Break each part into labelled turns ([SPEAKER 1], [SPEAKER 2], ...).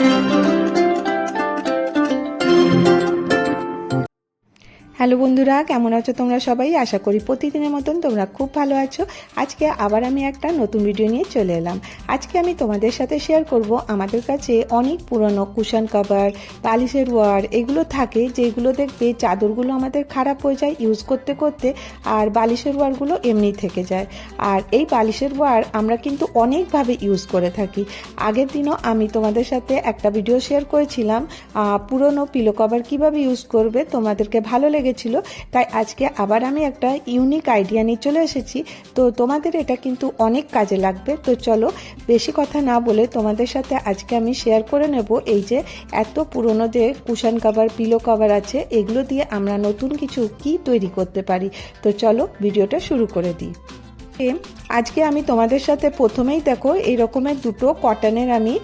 [SPEAKER 1] thank you. Hello বন্ধুরা, কেমন আছো তোমরা সবাই? আশা করি প্রতিদিনের মতন তোমরা খুব ভালো আছো। আজকে আবার আমি একটা নতুন ভিডিও নিয়ে চলে এলাম। আজকে আমি তোমাদের সাথে শেয়ার করব আমাদের কাছে অনেক পুরনো কুশন কভার বালিশের ওয়ার এগুলো থাকে যেগুলো দেখবে চাদরগুলো আমাদের খারাপ হয়ে যায় ইউজ করতে করতে আর বালিশের ওয়ারগুলো এমনি থেকে যায়। আর এই বালিশের ওয়ার আমরা কিন্তু অনেকভাবে ইউজ করে থাকি। আগের দিনও আমি তোমাদের সাথে একটা ভিডিও শেয়ার করেছিলাম পুরনো পিলো কভার কীভাবে ইউজ করবে তোমাদেরকে ভালো লেগেছিল। তাই আজকে আবার আমি একটা ইউনিক আইডিয়া নিয়ে চলে এসেছি। তো তোমাদের এটা কিন্তু অনেক কাজে লাগবে। তো চলো, বেশি কথা না বলে তোমাদের সাথে আজকে আমি শেয়ার করে নেব এই যে এত পুরনো যে কুশন কাভার পিলো কাভার আছে, এগুলো দিয়ে আমরা নতুন কিছু কি তৈরি করতে পারি? তো চলো, ভিডিওটা শুরু করে দিই। আজকে আমি তোমাদের সাথে প্রথমেই দেখো, এই রকমের দুটো কটনের আমি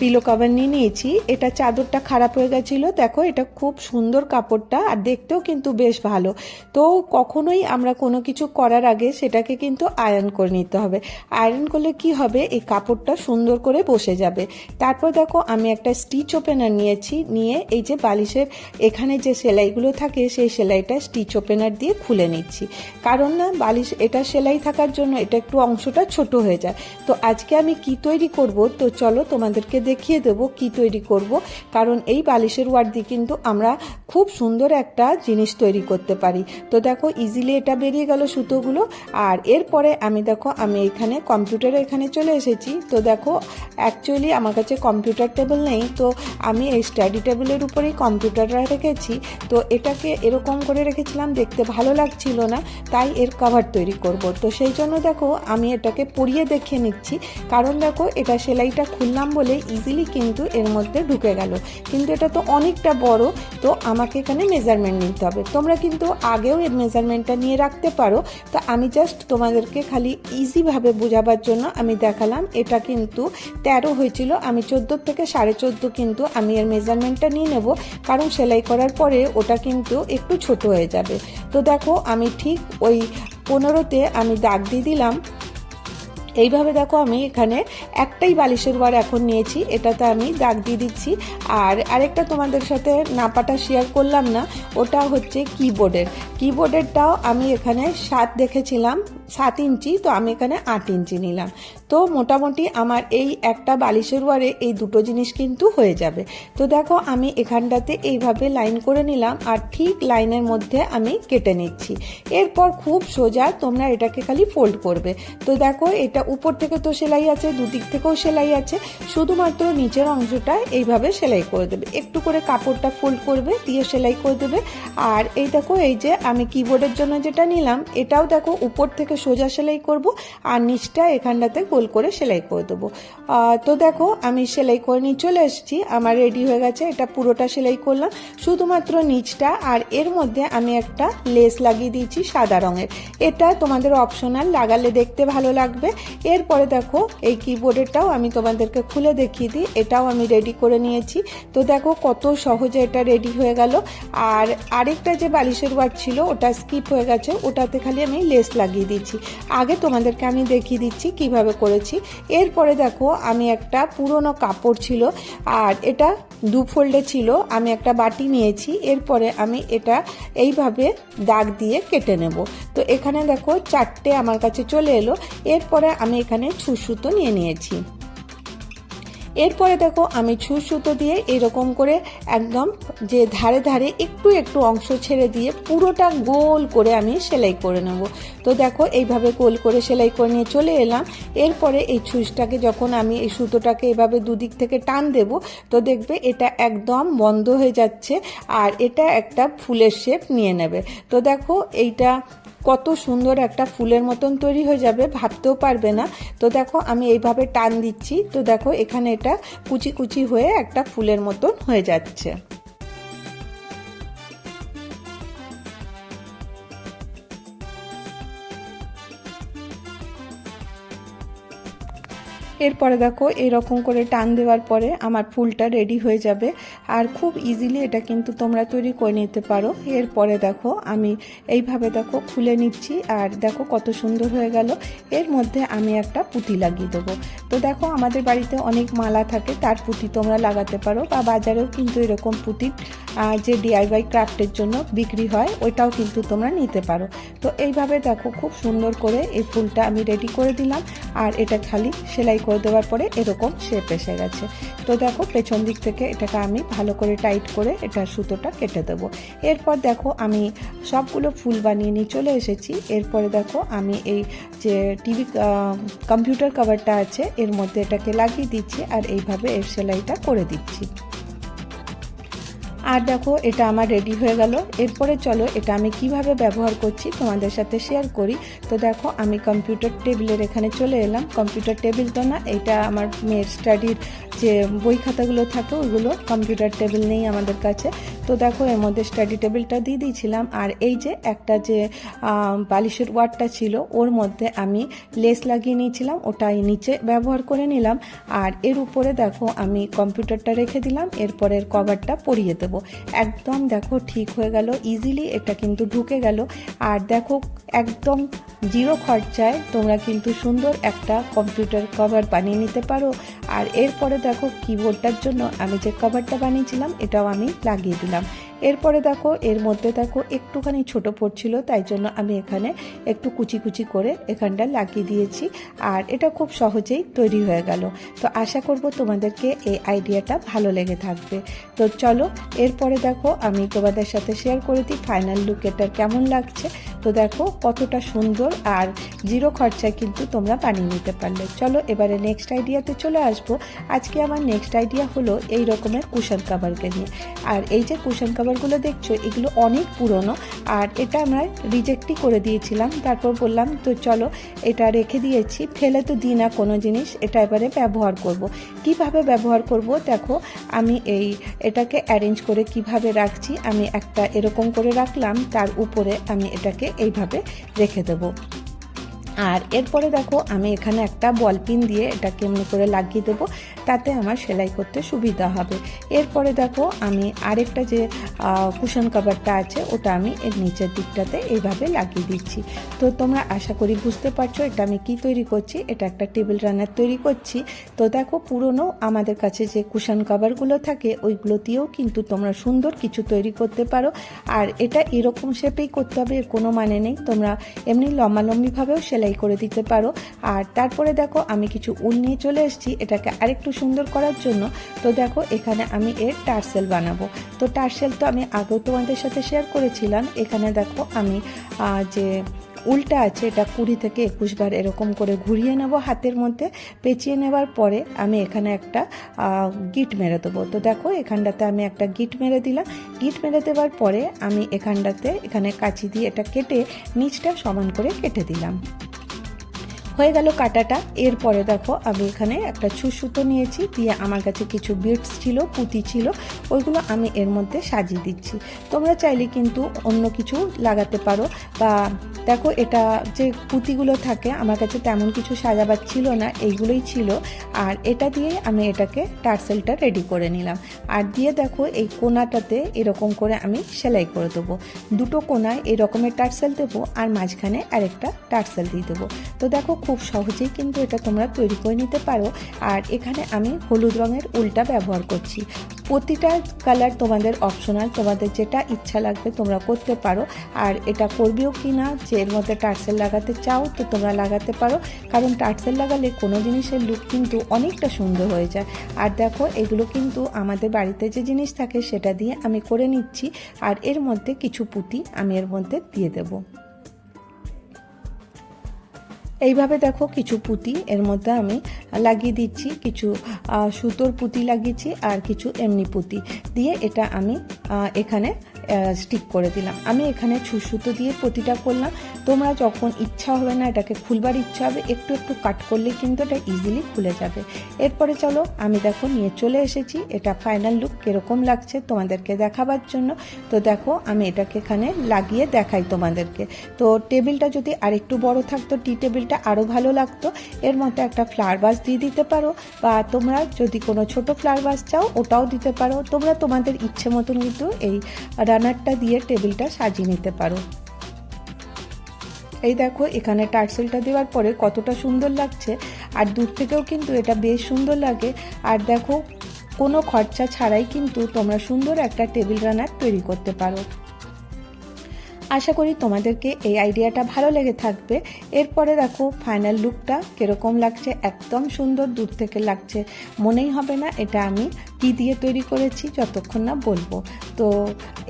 [SPEAKER 1] পিলো কভার নিয়ে নিয়েছি। এটা চাদরটা খারাপ হয়ে গেছিল, দেখো এটা খুব সুন্দর কাপড়টা আর দেখতেও কিন্তু বেশ ভালো। তো কখনোই আমরা কোনো কিছু করার আগে সেটাকে কিন্তু আয়রন করে নিতে হবে। আয়রন করলে কি হবে? এই কাপড়টা সুন্দর করে বসে যাবে। তারপর দেখো আমি একটা স্টিচ ওপেনার নিয়েছি, নিয়ে এই যে বালিশের এখানে যে সেলাইগুলো থাকে, সেই সেলাইটা স্টিচ ওপেনার দিয়ে খুলে নিচ্ছি। কারণ না, বালিশ, এটা সেলাই থাকার জন্য এটা একটু অংশটা ছোট হয়ে যায়। তো আজকে আমি কি তৈরি করব? তো চলো তোমাদেরকে দেখিয়ে দেবো কি তৈরি করব। কারণ এই বালিশের ওয়ার দিয়ে কিন্তু আমরা খুব সুন্দর একটা জিনিস তৈরি করতে পারি। তো দেখো ইজিলি এটা বেরিয়ে গেল সুতোগুলো। আর এরপরে আমি দেখো, আমি এখানে কম্পিউটারে এখানে চলে এসেছি। তো দেখো অ্যাকচুয়ালি আমার কাছে কম্পিউটার টেবিল নেই। তো আমি এই স্টাডি টেবিলের উপরেই কম্পিউটারটা রেখেছি। তো এটাকে এরকম করে রেখেছিলাম, দেখতে ভালো লাগছিল না। তাই এর কভার তৈরি করব। তো সেই জন্য দেখো, আমি এটাকে পরিয়ে দেখে নিচ্ছি। কারণ দেখো, এটা সেলাইটা খুললাম বলে ইজিলি কিন্তু এর মধ্যে ঢুকে গেল। কিন্তু এটা তো অনেকটা বড়, তো আমাকে এখানে মেজারমেন্ট নিতে হবে। তোমরা কিন্তু আগেও এর মেজারমেন্টটা নিয়ে রাখতে পারো। তো আমি জাস্ট তোমাদেরকে খালি ইজিভাবে বোঝাবার জন্য আমি দেখালাম। এটা কিন্তু তেরো হয়েছিল, আমি চোদ্দ থেকে সাড়ে চোদ্দ কিন্তু আমি এর মেজারমেন্টটা নিয়ে নেব। কারণ সেলাই করার পরে ওটা কিন্তু একটু ছোট হয়ে যাবে। তো দেখো, আমি ঠিক ওই পনেরোতে আমি দাগ দিয়ে দিলাম এইভাবে দেখো আমি এখানে একটাই বালিশের ওয়ার এখন নিয়েছি, এটাতে আমি দাগ দিয়ে দিচ্ছি। আর আরেকটা তোমাদের সাথে নাপাটা শেয়ার করলাম না, ওটা হচ্ছে কিবোর্ডের কিবোর্ডেরটাও আমি এখানে সাত দেখেছিলাম, সাত ইঞ্চি, তো আমি এখানে আট ইঞ্চি নিলাম। তো মোটামুটি আমার এই একটা বালিশের ওয়ারে এই দুটো জিনিস কিন্তু হয়ে যাবে। তো দেখো আমি এখানটাতে এইভাবে লাইন করে নিলাম, আর ঠিক লাইনের মধ্যে আমি কেটে নিচ্ছি। এরপর খুব সোজা তোমরা এটাকে খালি ফোল্ড করবে। তো দেখো এটা উপর থেকে তো সেলাই আছে, দুদিক থেকেও সেলাই আছে। শুধুমাত্র নিচের অংশটা এইভাবে সেলাই করে দেবে। একটু করে কাপড়টা ফোল্ড করবে, দিয়ে সেলাই করে দেবে। আর এই দেখো, এই যে আমি কিবোর্ডের জন্য যেটা নিলাম, এটাও দেখো উপর থেকে সোজা সেলাই করব, আর নিচটা এখানটাতে গোল করে সেলাই করে দেবো। তো দেখো, আমি সেলাই করে নিয়ে চলে এসেছি। আমার রেডি হয়ে গেছে, এটা পুরোটা সেলাই করলাম। শুধুমাত্র নিচটা, আর এর মধ্যে আমি একটা লেস লাগিয়ে দিয়েছি সাদা রঙের। এটা তোমাদের অপশনাল লাগালে দেখতে ভালো লাগবে। এরপরে দেখো, এই কিবোর্ডেরটাও আমি তোমাদেরকে খুলে দেখিয়ে দিই, এটাও আমি রেডি করে নিয়েছি। তো দেখো কত সহজে এটা রেডি হয়ে গেল। আর আরেকটা যে বালিশের ওয়ার্ড ছিল, ওটা স্কিপ হয়ে গেছে, ওটাতে খালি আমি লেস লাগিয়ে দিচ্ছি। আগে তোমাদেরকে আমি দেখিয়ে দিচ্ছি কীভাবে করেছি। এরপরে দেখো, আমি একটা পুরনো কাপড় ছিল, আর এটা দু ফোল্ডে ছিল, আমি একটা বাটি নিয়েছি, এরপরে আমি এটা এইভাবে দাগ দিয়ে কেটে নেব। তো এখানে দেখো চারটে আমার কাছে চলে এলো। এরপরে আমি এখানে ছুঁচ সুতো নিয়ে নিয়েছি। এরপরে দেখো আমি ছুঁচ সুতো দিয়ে এরকম করে একদম যে ধারে ধারে একটু একটু অংশ ছেড়ে দিয়ে পুরোটা গোল করে আমি সেলাই করে নেব। তো দেখো, এইভাবে কোল করে সেলাই করে নিয়ে চলে এলাম। এরপরে এই ছুঁচটাকে যখন আমি এই সুতোটাকে এভাবে দুদিক থেকে টান দেব, তো দেখবে এটা একদম বন্ধ হয়ে যাচ্ছে আর এটা একটা ফুলের শেপ নিয়ে নেবে। তো দেখো, এইটা কত সুন্দর একটা ফুলের মতন তৈরি হয়ে যাবে, ভাবতেও পারবে না। তো দেখো, আমি এইভাবে টান দিচ্ছি। তো দেখো, এখানে এটা কুচি কুচি হয়ে একটা ফুলের মতন হয়ে যাচ্ছে। এরপরে দেখো, এরকম করে টান দেওয়ার পরে আমার ফুলটা রেডি হয়ে যাবে। আর খুব ইজিলি এটা কিন্তু তোমরা তৈরি করে নিতে পারো। এরপরে দেখো, আমি এইভাবে দেখো খুলে নিচ্ছি। আর দেখো কত সুন্দর হয়ে গেল। এর মধ্যে আমি একটা পুঁতি লাগিয়ে দেবো। তো দেখো, আমাদের বাড়িতে অনেক মালা থাকে, তার পুঁতি তোমরা লাগাতে পারো বা বাজারেও কিন্তু এরকম পুঁতি যে ডিআইওয়াই ক্রাফটের জন্য বিক্রি হয়, ওইটাও কিন্তু তোমরা নিতে পারো। তো এইভাবে দেখো, খুব সুন্দর করে এই ফুলটা আমি রেডি করে দিলাম। আর এটা খালি সেলাই করে দেওয়ার পরে এরকম শেপ এসে গেছে। তো দেখো, পেছন দিক থেকে এটাকে আমি ভালো করে টাইট করে এটা সুতোটা কেটে দেবো। এরপর দেখো, আমি সবগুলো ফুল বানিয়ে নিয়ে চলে এসেছি। এরপরে দেখো, আমি এই যে টিভি কম্পিউটার কভারটা আছে, এর মধ্যে এটাকে লাগিয়ে দিচ্ছি আর এইভাবে এর সেলাইটা করে দিচ্ছি। আর দেখো, এটা আমার রেডি হয়ে গেল। এরপরে চলো, এটা আমি কীভাবে ব্যবহার করছি তোমাদের সাথে শেয়ার করি। তো দেখো, আমি কম্পিউটার টেবিলের এখানে চলে এলাম। কম্পিউটার টেবিল তো না, এটা আমার মেয়ের স্টাডির যে বই খাতাগুলো থাকে, ওইগুলো কম্পিউটার টেবিল নেই আমাদের কাছে। তো দেখো, এর মধ্যে স্টাডি টেবিলটা দিয়ে দিয়েছিলাম। আর এই যে একটা যে বালিশের ওয়ার্ডটা ছিল, ওর মধ্যে আমি লেস লাগিয়ে নিয়েছিলাম। ওটাই নিচে ব্যবহার করে নিলাম। আর এর উপরে দেখো, আমি কম্পিউটারটা রেখে দিলাম। এরপরের কভারটা পরিয়ে দেবো। একদম দেখো, ঠিক হয়ে গেল ইজিলি এটা কিন্তু ঢুকে গেল। আর দেখো, একদম জিরো খরচায় তোমরা কিন্তু সুন্দর একটা কম্পিউটার কভার বানিয়ে নিতে পারো। আর এরপরে দেখো কিবোর্ডটার জন্য আমি যে কভারটা বানিয়েছিলাম, এটাও আমি লাগিয়ে দিলাম। এরপরে দেখো, এর মধ্যে দেখো একটুখানি ছোট পড়ছিল তাই জন্য আমি এখানে একটু কুচি কুচি করে এখানটা লাগিয়ে দিয়েছি আর এটা খুব সহজেই তৈরি হয়ে গেল। তো আশা করব তোমাদেরকে এই আইডিয়াটা ভালো লেগে থাকবে। তো চলো, এরপরে দেখো আমি তোমাদের সাথে শেয়ার করে দিই ফাইনাল লুক এটার কেমন লাগছে। তো দেখো কতটা সুন্দর আর জিরো খরচায় কিন্তু তোমরা বানিয়ে নিতে পারলে। চলো এবারে নেক্সট আইডিয়াতে চলে আসব। আজকে আমার নেক্সট আইডিয়া হলো এই রকমের কুশন কাভারকে নিয়ে। আর এই যে কুশন কাভারগুলো দেখছ, এগুলো অনেক পুরনো আর এটা আমরা রিজেক্টই করে দিয়েছিলাম। তারপর বললাম, তো চলো এটা রেখে দিয়েছি, ফেলে তো দিই না কোনো জিনিস, এটা এবারে ব্যবহার করব। কীভাবে ব্যবহার করব? দেখো আমি এই এটাকে অ্যারেঞ্জ করে কীভাবে রাখছি, আমি একটা এরকম করে রাখলাম, তার উপরে আমি এটাকে এইভাবে রেখে দেবো। আর এরপরে দেখো, আমি এখানে একটা বল পিন দিয়ে এটা কেমনি করে লাগিয়ে দেবো, তাতে আমার সেলাই করতে সুবিধা হবে। এরপরে দেখো, আমি আরেকটা যে কুশন কাভারটা আছে, ওটা আমি এর নিচের দিকটাতে এইভাবে লাগিয়ে দিচ্ছি। তো তোমরা আশা করি বুঝতে পারছ এটা আমি কি তৈরি করছি। এটা একটা টেবিল রানার তৈরি করছি। তো দেখো, পুরনো আমাদের কাছে যে কুশন কাভারগুলো থাকে, ওইগুলো দিয়েও কিন্তু তোমরা সুন্দর কিছু তৈরি করতে পারো। আর এটা এরকম শেপেই করতে হবে, এর কোনো মানে নেই। তোমরা এমনি লম্বালম্বিভাবেও সেলাই করে দিতে পারো। আর তারপরে দেখো, আমি কিছু উল নিয়ে চলে এসেছি। এটাকে আরেকটু সুন্দর করার জন্য। তো দেখো, এখানে আমি এর টার্সেল বানাবো। তো টার্সেল তো আমি আগেও তোমাদের সাথে শেয়ার করেছিলাম। এখানে দেখো, আমি যে উল্টা আছে, এটা কুড়ি থেকে একুশ বার এরকম করে ঘুরিয়ে নেব হাতের মধ্যে। পেঁচিয়ে নেবার পরে আমি এখানে একটা গিট মেরে দেবো। তো দেখো, এখানটাতে আমি একটা গিট মেরে দিলাম। গিট মেরে দেওয়ার পরে আমি এখানটাতে, এখানে কাঁচি দিয়ে এটা কেটে, নিচটা সমান করে কেটে দিলাম। হয়ে গেল কাটাটা। এরপরে দেখো, আমি এখানে একটা ছু সুতো নিয়েছি, দিয়ে আমার কাছে কিছু বিটস ছিল, পুঁতি ছিল, ওইগুলো আমি এর মধ্যে সাজিয়ে দিচ্ছি। তোমরা চাইলে কিন্তু অন্য কিছু লাগাতে পারো, বা দেখো এটা যে পুঁতিগুলো থাকে, আমার কাছে তেমন কিছু সাজাবার ছিল না, এইগুলোই ছিল, আর এটা দিয়ে আমি এটাকে টার্সেলটা রেডি করে নিলাম। আর দিয়ে দেখো, এই কোনাটাতে এরকম করে আমি সেলাই করে দেবো। দুটো কোনায় এই রকমের টার্সেল দেবো, আর মাঝখানে আরেকটা টার্সেল দিয়ে দেবো। তো দেখো খুব সহজেই কিন্তু এটা তোমরা তৈরি করে নিতে পারো। আর এখানে আমি হলুদ রঙের উল্টা ব্যবহার করছি। প্রতিটা কালার তোমাদের অপশনাল তোমাদের যেটা ইচ্ছা লাগবে তোমরা করতে পারো। আর এটা করবেও কি না যে এর মধ্যে টার্সেল লাগাতে চাও তো তোমরা লাগাতে পারো। কারণ টার্সেল লাগালে কোনো জিনিসের লুক কিন্তু অনেকটা সুন্দর হয়ে যায়। আর দেখো, এগুলো কিন্তু আমাদের বাড়িতে যে জিনিস থাকে সেটা দিয়ে আমি করে নিচ্ছি। আর এর মধ্যে কিছু পুঁতি আমি এর মধ্যে দিয়ে দেবো। এইভাবে দেখো কিছু পুঁতি এর মধ্যে আমি লাগিয়ে দিচ্ছি, কিছু সুতোর পুঁতি লাগিয়েছি আর কিছু এমনি পুঁতি। দিয়ে এটা আমি এখানে স্টিক করে দিলাম। আমি এখানে ছুসুতো দিয়ে প্রতিটা করলাম। তোমরা যখন ইচ্ছা হবে না এটাকে খুলবার ইচ্ছা হবে, একটু একটু কাট করলে কিন্তু এটা ইজিলি খুলে যাবে। এরপরে চলো, আমি দেখো নিয়ে চলে এসেছি। এটা ফাইনাল লুক কীরকম লাগছে তোমাদেরকে দেখাবার জন্য। তো দেখো, আমি এটাকে এখানে লাগিয়ে দেখাই তোমাদেরকে। তো টেবিলটা যদি আরেকটু বড় থাকতো টি টেবিলটা আরও ভালো লাগতো। এর মধ্যে একটা ফ্লাওয়ার বাস দিয়ে দিতে পারো। বা তোমরা যদি কোনো ছোট ফ্লাওয়ার বাস চাও, ওটাও দিতে পারো। তোমরা তোমাদের ইচ্ছে মতন কিন্তু এই রানারটা দিয়ে টেবিলটা সাজিয়ে নিতে পারো। এই দেখো, এখানে টার্সেলটা দেওয়ার পরে কতটা সুন্দর লাগছে। আর দূর থেকেও কিন্তু এটা বেশ সুন্দর লাগে। আর দেখো, কোনো খরচা ছাড়াই কিন্তু তোমরা সুন্দর একটা টেবিল রানার তৈরি করতে পারো। আশা করি তোমাদেরকে এই আইডিয়াটা ভালো লেগে থাকবে। এরপরে দেখো ফাইনাল লুকটা কীরকম লাগছে, একদম সুন্দর, দূর থেকে লাগছে। মনেই হবে না, এটা আমি কি দিয়ে তৈরি করেছি, যতক্ষণ না বলব। তো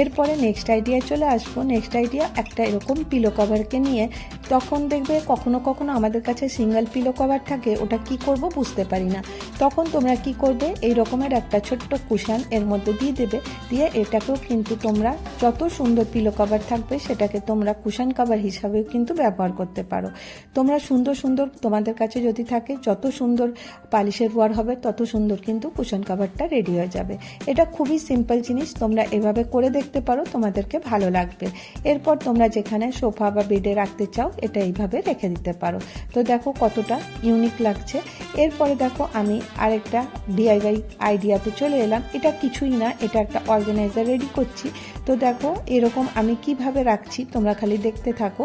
[SPEAKER 1] এরপরে নেক্সট আইডিয়া চলে আসব। নেক্সট আইডিয়া একটা এরকম পিলো কভারকে নিয়ে, তখন দেখবে কখনো কখনো আমাদের কাছে সিঙ্গেল পিলো কভার থাকে, ওটা কি করব বুঝতে পারি না। তখন তোমরা কি করবে এই রকমের একটা ছোট্ট কুশান এর মধ্যে দিয়ে দেবে। দিয়ে এটাকেও কিন্তু তোমরা যত সুন্দর পিলো কভার থাকবে সেটাকে তোমরা কুশান কভার হিসাবেও কিন্তু ব্যবহার করতে পারো। তোমরা সুন্দর সুন্দর তোমাদের কাছে যদি থাকে, যত সুন্দর পালিশের ওয়ার হবে, তত সুন্দর কিন্তু কুশন কভারটা রেডি হয়ে যাবে। এটা খুবই সিম্পল জিনিস, তোমরা এভাবে করে দেখতে পারো, তোমাদেরকে ভালো লাগবে। এরপর তোমরা যেখানে সোফা বা বেডে রাখতে চাও, এটা এইভাবে রেখে দিতে পারো। তো দেখো কতটা ইউনিক লাগছে। এরপরে দেখো আমি আরেকটা ডিআইওয়াই আইডিয়াতে চলে এলাম। এটা কিছুই না, এটা একটা অর্গানাইজার রেডি করছি। তো দেখো এরকম আমি কীভাবে রাখছি তোমরা খালি দেখতে থাকো।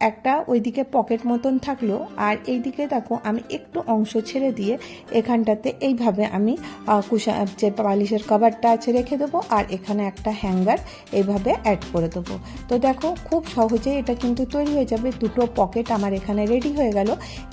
[SPEAKER 1] একটা ওইদিকে পকেট মতন থাকল, আর এইদিকে দেখো আমি একটু অংশ ছেড়ে দিয়ে এখানটাতে এইভাবে আমি কুশা, যে পালিশের কভারটা আছে রেখে দেবো, আর এখানে একটা হ্যাঙ্গার এইভাবে অ্যাড করে দেবো। তো দেখো খুব সহজেই এটা কিন্তু তৈরি হয়ে যাবে, দুটো পকেট আমার এখানে রেডি হয়ে গেল।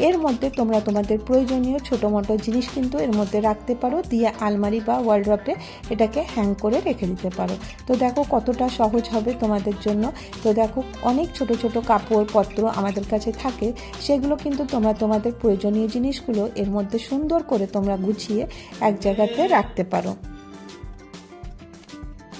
[SPEAKER 1] এর মধ্যে তোমরা তোমাদের প্রয়োজনীয় ছোটো মোটো জিনিস কিন্তু এর মধ্যে রাখতে পারো, দিয়ে আলমারি বা ওয়ার্ল্ড্রপে এটাকে হ্যাং করে রেখে দিতে পারো। তো দেখো কতটা সহজ হবে তোমাদের জন্য। তো দেখো অনেক ছোট ছোট কাপড় পত্র আমাদের কাছে থাকে, সেগুলো কিন্তু তোমরা তোমাদের প্রয়োজনীয় জিনিসগুলো এর মধ্যে সুন্দর করে তোমরা গুছিয়ে এক জায়গাতে রাখতে পারো।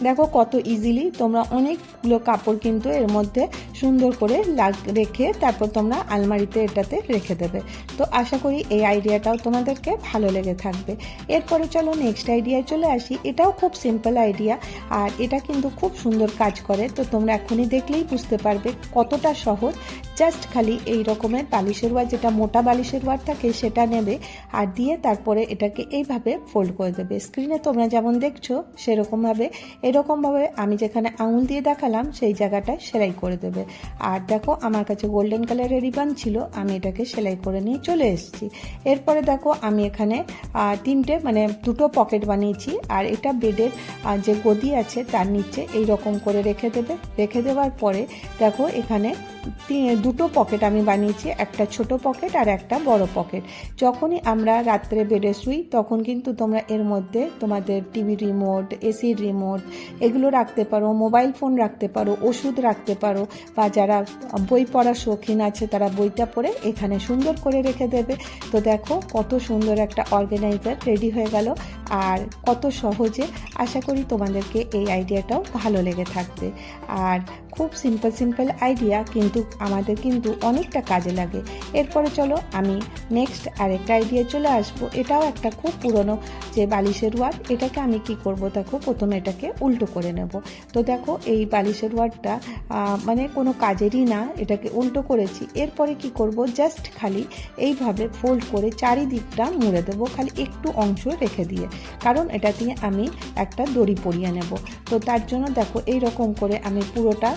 [SPEAKER 1] দেখো কত ইজিলি তোমরা অনেকগুলো কাপড় কিন্তু এর মধ্যে সুন্দর করে লাগ, রেখে তারপর তোমরা আলমারিতে এটাতে রেখে দেবে। তো আশা করি এই আইডিয়াটাও তোমাদেরকে ভালো লেগে থাকবে। এরপরে চলো নেক্সট আইডিয়ায় চলে আসি। এটাও খুব সিম্পল আইডিয়া আর এটা কিন্তু খুব সুন্দর কাজ করে। তো তোমরা এখনই দেখলেই বুঝতে পারবে কতটা সহজ জাস্ট খালি এই রকমের বালিশের ওয়ার, যেটা মোটা বালিশের ওয়ার থাকে, সেটা নেবে আর দিয়ে তারপরে এটাকে এইভাবে ফোল্ড করে দেবে। স্ক্রিনে তোমরা যেমন দেখছ, সেরকমভাবে। এরকমভাবে আমি যেখানে আঙুল দিয়ে দেখালাম, সেই জায়গাটায় সেলাই করে দেবে। আর দেখো, আমার কাছে গোল্ডেন কালারের রিবান ছিল, আমি এটাকে সেলাই করে নিয়ে চলে এসেছি। এরপরে দেখো, আমি এখানে তিনটে মানে দুটো পকেট বানিয়েছি। আর এটা বেডের যে গদি আছে, তার নিচে এই রকম করে রেখে দেবে। রেখে দেওয়ার পরে দেখো, এখানে দুটো পকেট আমি বানিয়েছি, একটা ছোট পকেট আর একটা বড় পকেট যখনই আমরা রাত্রে বেডে শুই, তখন কিন্তু তোমরা এর মধ্যে তোমাদের টিভি রিমোট এসির রিমোট এগুলো রাখতে পারো মোবাইল ফোন রাখতে পারো, ওষুধ রাখতে পারো বা যারা বই পড়ার শৌখিন আছে তারা বইটা পড়ে এখানে সুন্দর করে রেখে দেবে। তো দেখো কত সুন্দর একটা অর্গানাইজার রেডি হয়ে গেল আর কত সহজে আশা করি তোমাদেরকে এই আইডিয়াটাও ভালো লেগে থাকবে। আর খুব সিম্পল সিম্পল আইডিয়া কিন্তু আমাদের কিন্তু অনেকটা কাজে লাগে। এরপরে চলো আমি নেক্সট আরেকটা আইডিয়া চলে আসব। এটাও একটা খুব পুরনো যে বালিশের ওয়ার্ড, এটাকে আমি কি করব? দেখো, প্রথমে এটাকে উল্টো করে নেব। তো দেখো, এই বালিশের ওয়ার্ডটা মানে কোনো কাজেরই না, এটাকে উল্টো করেছি। এরপরে কি করব? জাস্ট খালি এইভাবে ফোল্ড করে চারিদিকটা মুড়ে দেবো, খালি একটু অংশ রেখে দিয়ে। কারণ এটা দিয়ে আমি একটা দড়ি পরিয়ে নেব। তো তার জন্য দেখো এই রকম করে আমি পুরোটা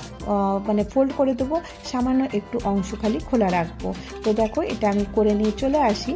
[SPEAKER 1] মানে ফোল্ড করে দেবো। সামান্য একটু অংশ খালি খোলা রাখব। তো দেখো, এটা আমি করে নিয়ে চলে আসি।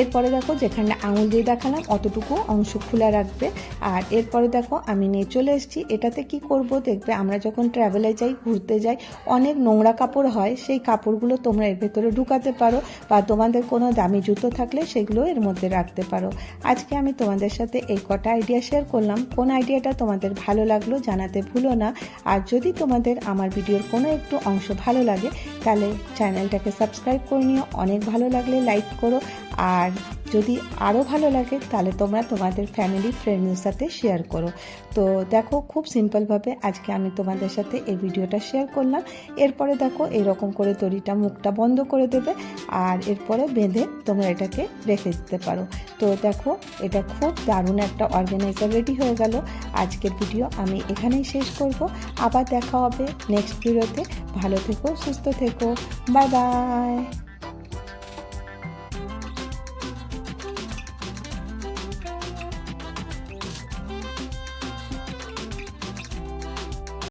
[SPEAKER 1] এরপরে দেখো যেখানে আঙুল দিয়ে দেখালাম, অতটুকু অংশ খোলা রাখবে। আর এরপরে দেখো আমি নিয়ে চলে এসেছি। এটাতে কি করব দেখবে, আমরা যখন ট্রাভেলে যাই, ঘুরতে যাই, অনেক নোংরা কাপড় হয়, সেই কাপড়গুলো তোমরা এর ভেতরে ঢুকাতে পারো বা তোমাদের কোনো দামি জুতো থাকলে সেগুলো এর মধ্যে রাখতে পারো। আজকে আমি তোমাদের সাথে এই কটা আইডিয়া শেয়ার করলাম। কোন আইডিয়াটা তোমাদের ভালো লাগল জানাতে ভুলো না। আর যদি তোমাদের আমার ভিডিওর কোনো একটু অংশ ভালো লাগে, তাহলে চ্যানেলটাকে সাবস্ক্রাইব করে নিও। অনেক ভালো লাগলে লাইক করো। আর যদি আরও ভালো লাগে, তাহলে তোমরা তোমাদের ফ্যামিলি ফ্রেন্ডের সাথে শেয়ার করো। তো দেখো, খুব সিম্পলভাবে আজকে আমি তোমাদের সাথে এই ভিডিওটা শেয়ার করলাম। এরপরে দেখো, এরকম করে দড়িটা, মুখটা বন্ধ করে দেবে আর এরপরে বেঁধে তোমরা এটাকে রেখে দিতে পারো। তো দেখো, এটা খুব দারুণ একটা অর্গানাইজার রেডি হয়ে গেল। আজকের ভিডিও আমি এখানেই শেষ করব। আবার দেখা হবে নেক্সট ভিডিওতে ভালো থেকো, সুস্থ থেকো। Bye bye